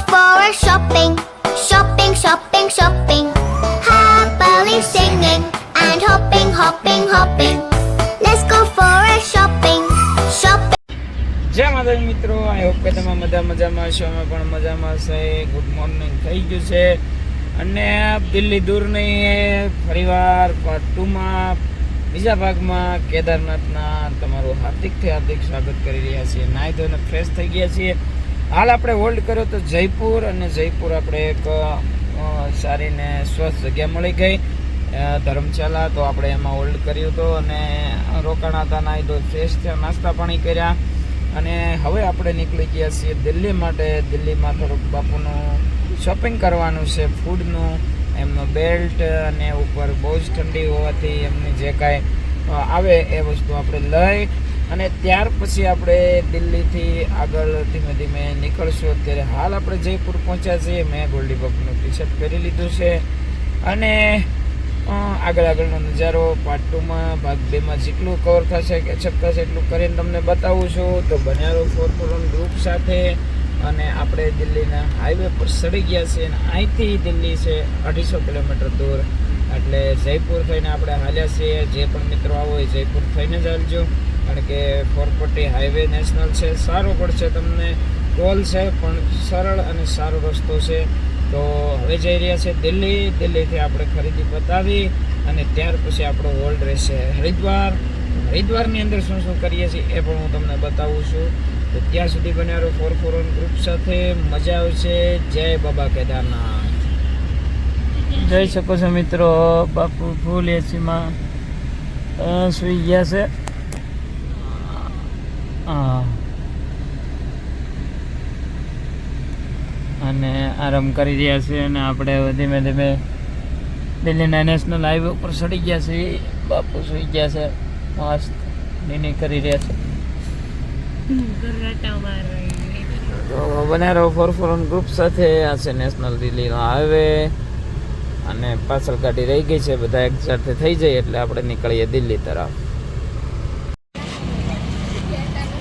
for a shopping, shopping, shopping, shopping. Happily singing and hopping, hopping, hopping. Let's go for a shopping, shopping. જય માતાજી મિત્રો I hope કે તમે બધા મજામાં હશો અમે પણ મજામાં છે ગુડ મોર્નિંગ થઈ ગયું છે અને દિલ્હી દૂર નહીં ફરીવાર પાર્ટ ટુમાં બીજા ભાગમાં કેદારનાથના તમારું હાર્દિકથી હાર્દિક સ્વાગત કરી રહ્યા છીએ નાહી ધોઈને ફ્રેશ થઈ ગયા છીએ હાલ આપણે હોલ્ડ કર્યો તો જયપુર અને જયપુર આપણે એક સારી ને સ્વસ્થ જગ્યા મળી ગઈ. ધર્મશાલા તો આપણે એમાં હોલ્ડ કર્યું હતું અને રોકાણ હતા નાહી તો ફ્રેશ થયા, નાસ્તા પાણી કર્યા. અને હવે આપણે નીકળી ગયા છીએ દિલ્હી માટે. દિલ્હીમાં થોડુંક બાપુનું શોપિંગ કરવાનું છે ફૂડનું એમનો બેલ્ટ અને ઉપર બહુ જ ઠંડી હોવાથી એમની જે કાંઈ આવે એ વસ્તુ આપણે લઈ અને ત્યાર પછી આપણે દિલ્હીથી આગળ ધીમે ધીમે નીકળશું. અત્યારે હાલ આપણે જયપુર પહોંચ્યા છીએ. મેં ગોલ્ડી બગનું ટી શર્ટ પહેરી લીધું છે. અને આગળ આગળનો નજારો પાર્ટ ટુમાં ભાગ બેમાં જેટલું કવર થશે કે છપકાશે એટલું કરીને તમને બતાવું છું. તો બન્યારો કોર્પોરેટ ગ્રુપ સાથે અને આપણે દિલ્હીના હાઈવે પર સડી ગયા છીએ અને અહીંથી દિલ્હી છે અઢીસો કિલોમીટર દૂર. એટલે જયપુર થઈને આપણે હાલ્યા છીએ. જે પણ મિત્રો આવો એ જયપુર થઈને જ હાલજો. કારણ કે ફોરપટ્ટી હાઈવે નેશનલ છે, સારો પડશે તમને ટોલ છે, પણ સરળ અને સારો રસ્તો છે. તો હવે જઈ રહ્યા છે દિલ્હી, દિલ્હીથી આપણે ખરીદી પતાવી અને ત્યાર પછી આપણો હોલ્ડ રહેશે હરિદ્વાર. હરિદ્વારની અંદર શું શું કરીએ છીએ એ પણ હું તમને બતાવું છું. તો ત્યાં સુધી બન્યા ફોર ફોર વન ગ્રુપ સાથે. મજા આવશે. જય બાબા કેદારનાથ. જઈ શકો છો મિત્રો. બાપુ ફૂલ એસીમાં સુઈ ગયા છે. અને આરામ કરી રહ્યા છે અને આપણે ધીમે ધીમે દિલ્હીના નેશનલ હાઈવે ઉપર ચડી ગયા છે. બાપુ સુઈ ગયા છે. મસ્ત નીની કરી રહ્યા છે. બનારો ફોર ફોરન ગ્રુપ સાથે. આ છે નેશનલ દિલ્હીનો હાઈવે. અને પાછળ ગાડી રહી ગઈ છે. બધા એક સાથે થઈ જાય એટલે આપણે નીકળીએ દિલ્હી તરફ.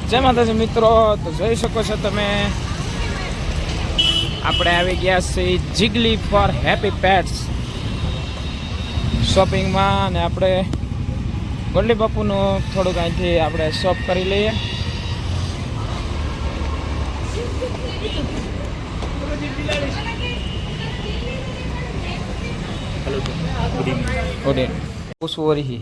જય માતાજી મિત્રો તો જોઈ શકો છો તમે. આપણે આવી ગયા છીએ જીગલી ફોર હેપી પેટ્સ શોપિંગમાં અને આપણે ગોલ્ડી બાપુનું થોડુંક અહીંથી આપણે શોપ કરી લઈએ. પૂછવું રહી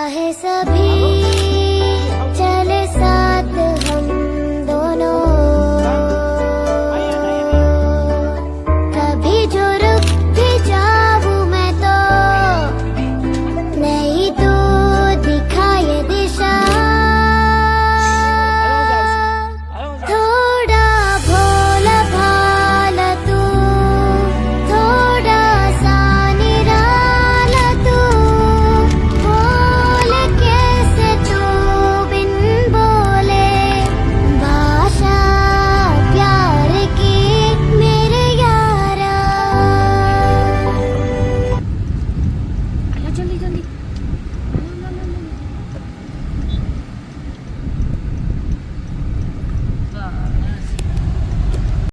तेरा नाम हर पन्ने पे रहे सभी